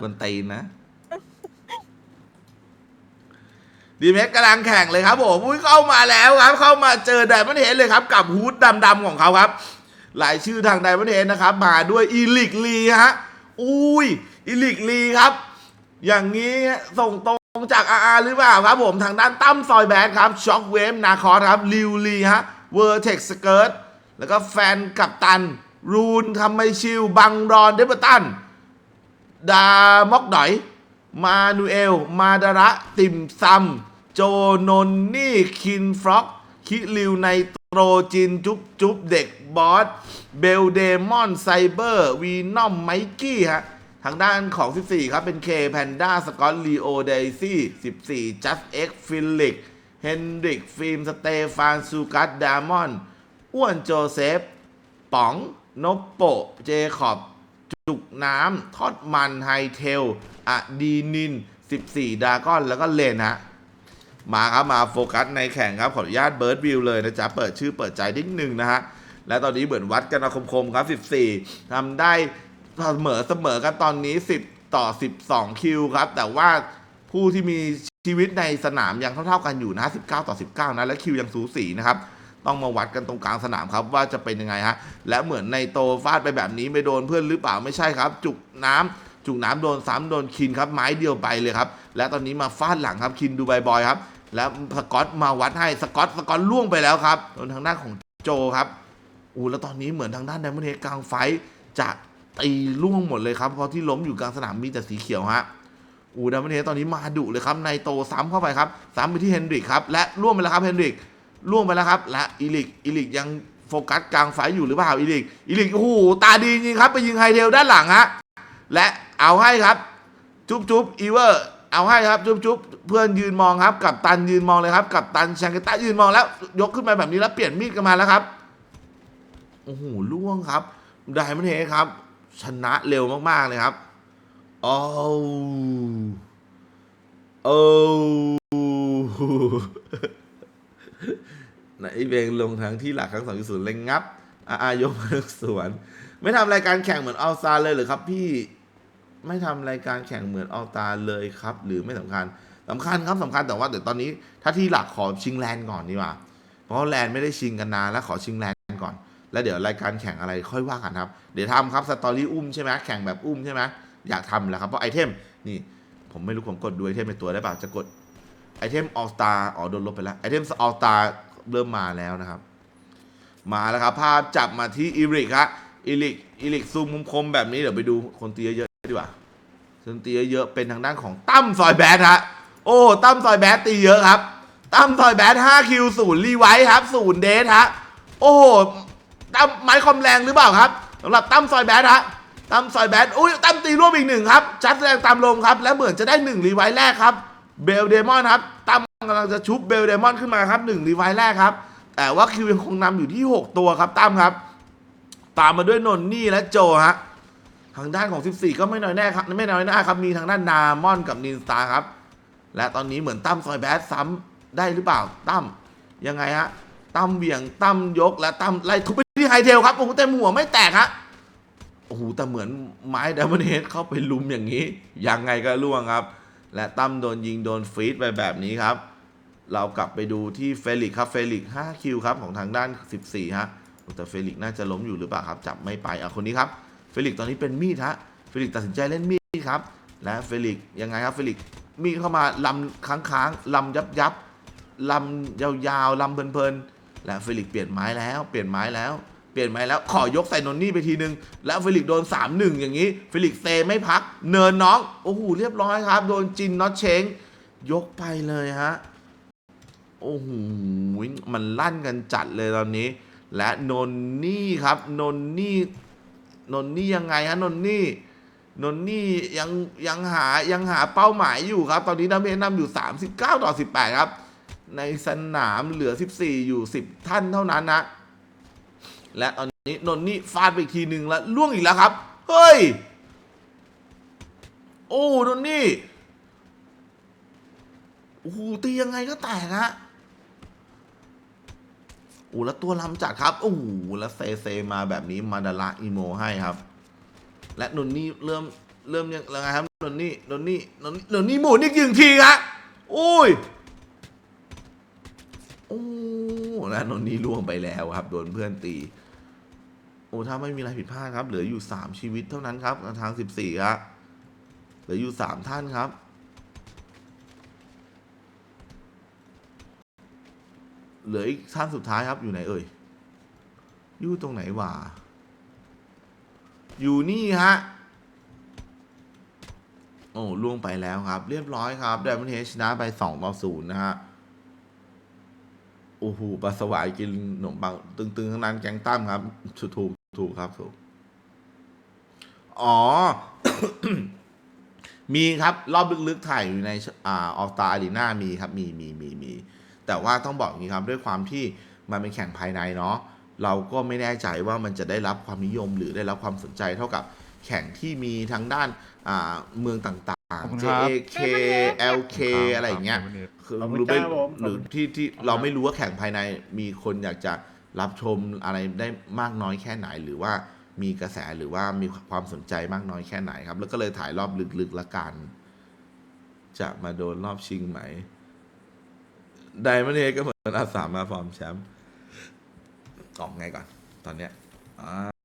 กวนตีนนะ ดีเมสกกำลังแข่งเลยครับผมอุ้ยเข้ามาแล้วครับ เข้ามาเจอไดมอนเฮดเลยครับ กับฮูดดำๆของเขาครับ หลายชื่อทางไดมอนเฮดนะครับ มาด้วยอีลิกลีฮะ อุ้ยอีลิกลีครับ อย่างนี้ส่งตรงจากอาอาหรือเปล่าครับผมทางด้านตั้มซอยแบดครับช็อคเวฟนาคอสครับลิวลีฮะเวอร์เท็กสเกิร์ตแล้วก็แฟนกับตัน รูนทำไมชิลบังรอนเดเบอร์ตัน ดามอกดอย มานูเอล มาดาระ ติมซัม โจนนนี่ คินฟร็อก คิริวในโตรจิน จุ๊บจุ๊บเด็กบอส เบลเดมอน ไซเบอร์ วีนอม ไมกี้ฮะ ทางด้านของ 14 ครับ เป็นเคแพนด้า สกอตลีโอ เดซี่14 จัสเอ็กฟิลิกเฮนริก ฟิล์ม สเตฟาน ซูกัสดามอน อ้วน โจเซฟ ป๋องนปโป เจคอบ จุกน้ำทอดมันไฮเทลอะดีนิน 14 ดากอน แล้วก็เลนฮะมาครับมาโฟกัสในแข่งครับ ขออนุญาตเบิร์ดวิวเลยนะจ๊ะ เปิดชื่อเปิดใจนิดนึงนะฮะ และตอนนี้เหมือนวัดกันเอาคมๆครับ 14ทำได้เสมอเสมอกันตอนนี้ 10 ต่อ 12 คิวครับ แต่ว่าผู้ที่มีชีวิตในสนามยังเท่าๆกันอยู่นะ 19 ต่อ 19 นะ และคิวยังสูสีนะครับ ต้องมาวัดกันตรงกลางสนามครับว่าจะเป็นยังไงฮะและเหมือนในโตฟาดไปแบบนี้ไม่โดนเพื่อนหรือเปล่าไม่ใช่ครับ จุกน้ำจุกน้ำโดนซ้ำโดนคินครับไม้เดียวไปเลยครับและตอนนี้มาฟาดหลังครับคินดูบบอยครับแล้วสกอตมาวัดให้สกอตสกอตล่วงไปแล้วครับโดนทางด้านของโจครับอู้แล้วตอนนี้เหมือนทางด้านไดมอนเฮดกลางไฟจะตีล่วงหมดเลยครับเพราะที่ล้มอยู่กลางสนามมีแต่สีเขียวฮะอูดามเนตอนนี้มาดุเลยครับในโตซ้ำเข้าไปครับซ้ำไปที่เฮนดริกครับและล่วงไปแล้วครับเฮนดริก ล่วงไปแล้วครับ และอีลิกอีลิกยังโฟกัสกลางไฟอยู่หรือเปล่าอีลิกอีลิกโอ้โหตาดีจริงครับ ไปยิงไฮเทลด้านหลังฮะและเอาให้ครับ จุ๊บจุ๊บอีเวอร์เอาให้ครับจุ๊บจุ๊บเพื่อนยืนมองครับ กับตันยืนมองเลยครับ กับตันแชงเกต้ายืนมองแล้ว ยกขึ้นมาแบบนี้แล้วเปลี่ยนมีดกันมาแล้วครับโอ้โหล่วงครับไดมอนเฮครับ ชนะเร็วมากๆเลยครับโอ้โอ้ ไหนเบงลงทั้งที่หลักครั้งสองศูนย์เลยงับอาอายกมาลึกสวน ไม่ทำรายการแข่งเหมือนออลซาเลยหรือครับ พี่ไม่ทำรายการแข่งเหมือนออลตาเลยครับ หรือไม่สำคัญสำคัญครับสำคัญแต่ว่าเดี๋ยวตอนนี้ ถ้าที่หลักขอชิงแลนด์ก่อนดีกว่า เพราะแลนด์ไม่ได้ชิงกันนานแล้วขอชิงแลนด์ก่อน แล้วเดี๋ยวรายการแข่งอะไรค่อยว่ากันครับ เดี๋ยวทำครับสตอรี่อุ้มใช่ไหมแข่งแบบอุ้มใช่ไหมอยากทำแหละครับเพราะไอเทมนี่ผมไม่รู้ผมกดดูไอเทมในตัวได้เปล่าจะกดไอเทมออสตาอ๋อโดนลบไปแล้วไอเทมออสตา เริ่มมาแล้วนะครับ มาแล้วครับภาพจับมาที่อีริกฮะอีริกอีริกซูมมุมคมแบบนี้เดี๋ยวไปดูคนตีเยอะๆดีกว่าคนตีเยอะๆเป็นทางด้านของตั้มซอยแบดฮะโอ้ตั้มซอยแบดตีเยอะครับตั้มซอยแบด5คิวศูนย์รีไวท์ครับศูนย์เดทฮะโอ้โหตั้มไม้คอมแรงหรือเปล่าครับสำหรับตั้มซอยแบดฮะตั้มซอยแบดอุ้ยตั้มตีร่วมอีกหนึ่งครับจัดแสดงตามลมครับและเหมือนจะได้หนึ่งรีไวท์แรกครับเบลเดมอนครับตั้ม กำลังจะชุบเบลเดมอนขึ้นมาครับหนึ่งรีไวท์แรกครับ แต่ว่าคิวยังคงนำอยู่ที่ 6 ตัวครับตั้มครับ ตามมาด้วยนนนี่และโจฮะทางด้านของ 14 ก็ไม่น้อยแน่ครับไม่น้อยหน้าครับมีทางด้านนามอนกับนินสตาร์ครับ และตอนนี้เหมือนตั้มซอยแบดซ้ำได้หรือเปล่าตั้มยังไงฮะตั้มเบี่ยงตั้มยกและตั้มไล่ทุบไปที่ไฮเทลครับโอ้โหเต็มหัวไม่แตกฮะโอ้โหแต่เหมือนไม้ดัมเบิลเฮดเข้าไปลุมอย่างนี้ ยังไงก็ล่วงครับ และตั้มโดนยิงโดนฟรีดไปแบบนี้ครับ เรากลับไปดูที่เฟลิกครับเฟลิก5คิวครับของทางด้าน 14ฮะแต่เฟลิกน่าจะล้มอยู่หรือเปล่าครับ จับไม่ไปอะคนนี้ครับเฟลิกตอนนี้เป็นมีดฮะเฟลิกตัดสินใจเล่นมีดครับและเฟลิกยังไงครับเฟลิกมีดเข้ามาลำค้างๆลำยับยับลำยาวๆลำเพลินๆและเฟลิกเปลี่ยนไม้แล้วเปลี่ยนไม้แล้วเปลี่ยนไม้แล้วขอยกใส่นนนี่ไปทีนึง แล้วเฟลิกโดน 3-1 อย่างนี้เฟลิกเซไม่พัก เนินน้อง โอ้โหเรียบร้อยครับ โดนจินน็อตเชงยกไปเลยฮะ โอ้โหมันลั่นกันจัดเลยตอนนี้ และนนนี่ครับ นนนี่ นนนี่ยังไงฮะนนนี่นนนี่ยังยังหายังหาเป้าหมายอยู่ครับ ตอนนี้ดาเมจนำอยู่ 39 ต่อ 18 ครับ ในสนามเหลือ 14 อยู่ 10 ท่านเท่านั้นนะ และตอนนี้นนนี่ฟาดไปอีกทีหนึ่งแล้วล่วงอีกแล้วครับ เฮ้ย โอ้นนนี่โอ้โหตียังไงก็แตกฮะ โอ้แล้วตัวลำจัดครับโอ้โหแล้วเซเซมาแบบนี้มาดาระอีโมให้ครับ และนนนี่เริ่มเริ่มยังยังไงครับนนนี่นนนี่นนนี่นนนี่หมุนอีกหนึ่งทีครับโอ้ยโอ้แล้วนนนี่ล่วงไปแล้วครับ โดนเพื่อนตี โอ้ถ้าไม่มีอะไรผิดพลาดครับ เหลืออยู่สามชีวิตเท่านั้นครับทางสิบสี่ครับเหลืออยู่สามท่านครับ เหลืออีกท่านสุดท้ายครับอยู่ไหนเอ่ย อยู่ตรงไหนวะอยู่นี่ฮะ โอ้ล่วงไปแล้วครับ เรียบร้อยครับไดมอนเฮชนะไปสองต่อศูนย์นะฮะ โอ้โหปลาสวายกินขนมปังตึงๆทั้งนั้นแกงตั้มครับถูกถูกถูกครับถูกอ๋อ มีครับ รอบลึกๆถ่ายอยู่ในอ่าออสตาอารีนามีครับ มีมีมีมี แต่ว่าต้องบอกอย่างนี้ครับด้วยความที่มันเป็นแข่งภายในเนาะเราก็ไม่แน่ใจว่ามันจะได้รับความนิยมหรือได้รับความสนใจเท่ากับแข่งที่มีทางด้านอ่าเมืองต่างขอบคุณๆครับ JAK LK อะไรอย่างเงี้ยคือขอบคุณรู้ไม่ครับผมหรือที่ที่เราไม่รู้ว่าแข่งภายในมีคนอยากจะรับชมอะไรได้มากน้อยแค่ไหนหรือว่ามีกระแสหรือว่ามีความสนใจมากน้อยแค่ไหนครับ แล้วก็เลยถ่ายรอบลึกๆละกัน จะมาโดนรอบชิงไหม ไดมอนเฮก็เหมือนอาสามาฟอร์มแชมป์ออกไงก่อน ตอนเนี้ยอ่า